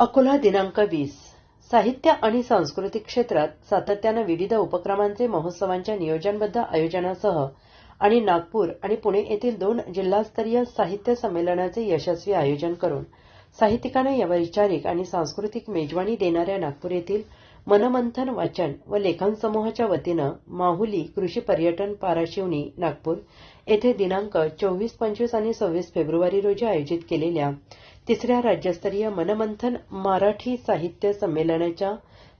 अकोला दिनांक वीस. साहित्य आणि सांस्कृतिक क्षेत्रात सातत्यानं विविध उपक्रमांचे महोत्सवांच्या नियोजनबद्ध आयोजनासह आणि नागपूर आणि पुणे येथील दोन जिल्हास्तरीय साहित्य संमेलनाचे यशस्वी आयोजन करून साहित्यिकांना या वैचारिक आणि सांस्कृतिक मेजवानी देणाऱ्या नागपूर येथील मनमंथन वाचन व लेखन समूहाच्या वतीनं माहुली कृषी पर्यटन पाराशिवनी नागपूर येथे दिनांक चोवीस पंचवीस आणि सव्वीस फेब्रुवारी रोजी आयोजित केलेल्या तिसऱ्या राज्यस्तरीय मनमंथन मराठी साहित्य संमेलनाच्या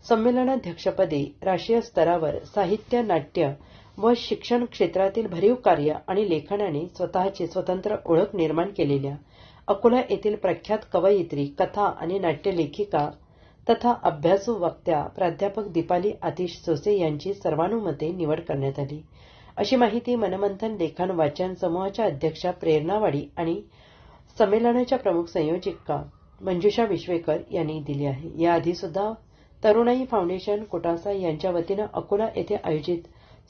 संमेलनाध्यक्षपदी राष्ट्रीय स्तरावर साहित्य नाट्य व शिक्षण क्षेत्रातील भरीव कार्य आणि लेखनाने स्वतःची स्वतंत्र ओळख निर्माण केलेल्या अकोला येथील प्रख्यात कवयित्री कथा आणि नाट्यलेखिका तथा अभ्यासू वक्त्या प्राध्यापक दीपाली आतिश सोसे यांची सर्वानुमते निवड करण्यात आली. अशी माहिती मनमंथन लेखन वाचन समूहाच्या अध्यक्षा प्रेरणावाडी आणि संमेलनाच्या प्रमुख संयोजिका मंजुषा विश्वेकर यांनी दिली आहे. याआधी सुद्धा तरुणाई फाउंडेशन कोटासा यांच्या वतीनं अकोला येथे आयोजित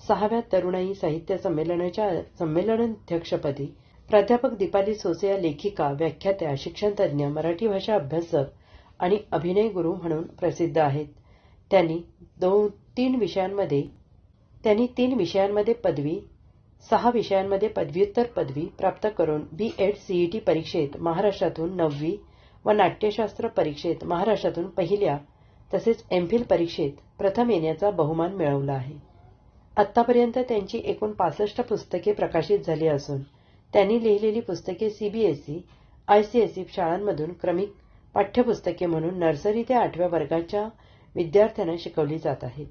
सहाव्या तरुणाई साहित्य संमेलनाच्या संमेलनाध्यक्षपदी प्राध्यापक दीपाली सोसे या लेखिका व्याख्यात्या शिक्षणतज्ज्ञ मराठी भाषा अभ्यासक आणि अभिनय गुरु म्हणून प्रसिद्ध आहेत. त्यांनी दोन तीन विषयांमध्ये त्यांनी तीन विषयांमध्ये पदवी सहा विषयांमध्ये पदव्युत्तर पदवी प्राप्त करून बी एड सीईटी परीक्षेत महाराष्ट्रातून नववी व नाट्यशास्त्र परीक्षेत महाराष्ट्रातून पहिल्या तसेच एमफिल परीक्षेत प्रथम येण्याचा बहुमान मिळवला आहे. आत्तापर्यंत त्यांची एकूण पासष्ट पुस्तके प्रकाशित झाली असून त्यांनी लिहिलेली पुस्तके सीबीएसई आयसीएसई शाळांमधून क्रमिक पाठ्यपुस्तके म्हणून नर्सरी ते आठव्या वर्गाच्या विद्यार्थ्यांना शिकवली जात आहेत.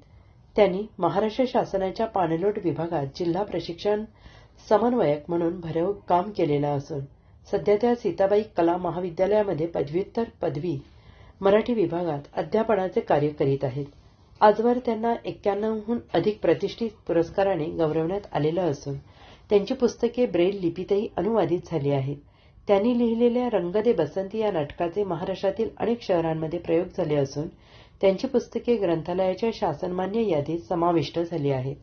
त्यांनी महाराष्ट्र शासनाच्या पाणलोट विभागात जिल्हा प्रशिक्षण समन्वयक म्हणून भरव काम केलेलं असून सध्या त्या सीताबाई कला महाविद्यालयामध्ये पदव्युत्तर पदवी मराठी विभागात अध्यापनाचे कार्य करीत आहेत. आजवर त्यांना एक्क्याण्णवहून अधिक प्रतिष्ठित पुरस्काराने गौरवण्यात आलेलं असून त्यांची पुस्तके ब्रेल लिपीतही अनुवादित झाली आहेत. त्यांनी लिहिलेल्या रंग दे बसंती या नाटकाचे महाराष्ट्रातील अनेक शहरांमध्ये प्रयोग झाले असून त्यांची पुस्तके ग्रंथालयाच्या शासनमान्य यादीत समाविष्ट झाली आहेत.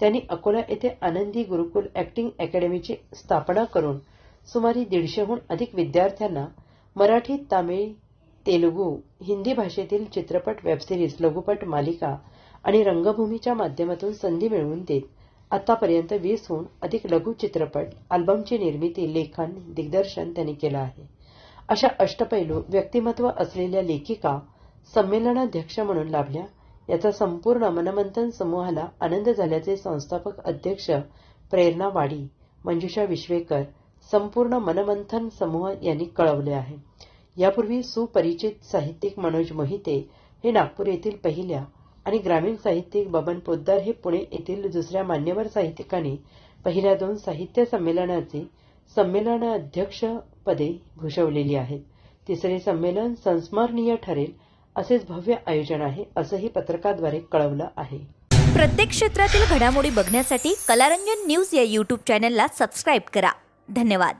त्यांनी अकोला येथे आनंदी गुरुकुल ऍक्टिंग अकॅडमीची स्थापना करून सुमारे दीडशेहून अधिक विद्यार्थ्यांना मराठी तामिळ तेलुगू हिंदी भाषेतील चित्रपट वेबसिरीज लघुपट मालिका आणि रंगभूमीच्या माध्यमातून संधी मिळवून देत आतापर्यंत वीसहून अधिक लघु चित्रपट अल्बमची निर्मिती लेखन दिग्दर्शन त्यांनी केलं आहे. अशा अष्टपैलू व्यक्तिमत्व असलेल्या लेखिका संमेलनाध्यक्ष म्हणून लाभल्या. याचा संपूर्ण मनमंथन समूहाला आनंद झाल्याचे संस्थापक अध्यक्ष प्रेरणा वाडी मंजुषा विश्वेकर संपूर्ण मनमंथन समूह यांनी कळवले आहे. यापूर्वी सुपरिचित साहित्यिक मनोज मोहिते हे नागपूर येथील पहिल्या आणि ग्रामीण साहित्यिक बबन पोद्दार हे पुणे येथील दुसऱ्या मान्यवर साहित्यिकांनी पहिल्या दोन साहित्य संमेलनाचे संमेलनाध्यक्षपदे भूषवलेली आहेत. तिसरे संमेलन संस्मरणीय ठरेल असेच भव्य आयोजन आहे असंही पत्रकाद्वारे कळवलं आहे. प्रत्येक क्षेत्रातील घडामोडी बघण्यासाठी कलारंजन न्यूज या यूट्यूब चॅनलला सबस्क्राईब करा. धन्यवाद.